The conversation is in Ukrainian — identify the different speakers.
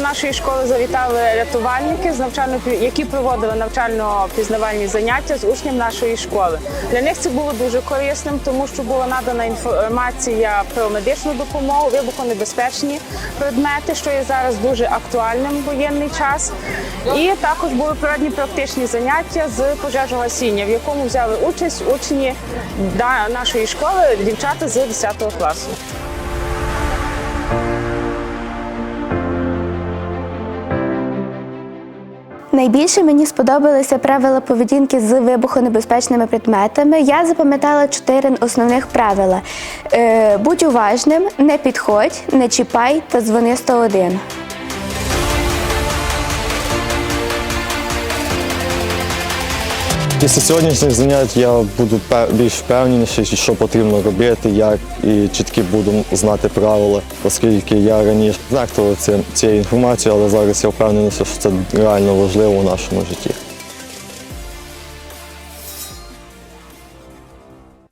Speaker 1: нашої школи завітали рятувальники, з які проводили навчально-пізнавальні заняття з учнів нашої школи. Для них це було дуже корисним, тому що була надана інформація про медичну допомогу, вибухонебезпечні предмети, що є зараз дуже актуальним в воєнний час. І також були проведені практичні заняття з пожежогасіння, в якому взяли участь учні нашої школи, дівчата з 10 класу.
Speaker 2: Найбільше мені сподобалися правила поведінки з вибухонебезпечними предметами. Я запам'ятала чотири основних правила: Е, будь уважним, не підходь, не чіпай та дзвони 101.
Speaker 3: Після сьогоднішніх занять я буду більш впевненіший, що потрібно робити, як і чіткі буду знати правила, оскільки я раніше знехтував ці- цією інформацією, але зараз я впевнений, що це реально важливо у нашому житті.